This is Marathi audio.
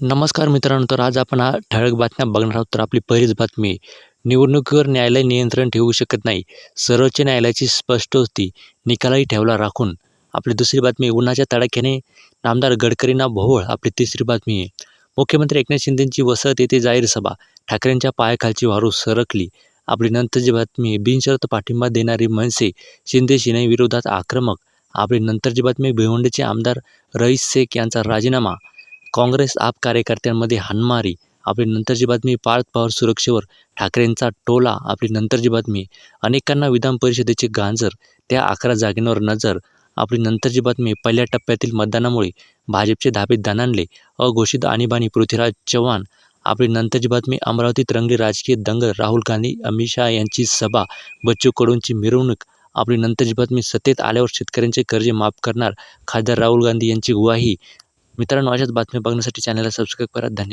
नमस्कार मित्रांनो तर आज आपण हा ठळक बातम्या बघणार आहोत. तर आपली पहिलीच बातमी आहे. निवडणुकीवर न्यायालय नियंत्रण ठेवू शकत नाही. सर्वोच्च न्यायालयाची स्पष्ट होती निकालही ठेवला राखून. आपली दुसरी बातमी उन्हाच्या तडाख्याने नामदार गडकरींना भोवळ. आपली तिसरी बातमी आहे मुख्यमंत्री एकनाथ शिंदेंची वसत येथे जाहीर सभा. ठाकरेंच्या पायाखालची वारू सरकली. आपली नंतरची बातमी बिनशर्त पाठिंबा देणारी मनसे शिंदे सेने विरोधात आक्रमक. आपली नंतरची बातमी भिवंडीचे आमदार रईस शेख यांचा राजीनामा. काँग्रेस आप कार्यकर्त्यांमध्ये हाणमारी आपली नंतरची बातमी पार्थ पवार सुरक्षेवर ठाकरेंचा टोला. आपली नंतरची बातमी अनेकांना विधान परिषदेचे गांजर. त्या अकरा जागेंवर नजर. आपली नंतरची बातमी पहिल्या टप्प्यातील मतदानामुळे भाजपचे धाबे दणाणले. अघोषित आणीबाणी पृथ्वीराज चव्हाण. आपली नंतरची बातमी अमरावतीत रंगली राजकीय दंगल राहुल गांधी अमित शहा यांची सभा बच्चू कडूंची मिरवणूक. आपली नंतरची बातमी सत्तेत आल्यावर शेतकऱ्यांचे कर्जे माफ करणार खासदार राहुल गांधी यांची ग्वाही. मित्रांनो अशाच बातम्या बघण्यासाठी चॅनलला सबस्क्राईब करा. धन्यवाद.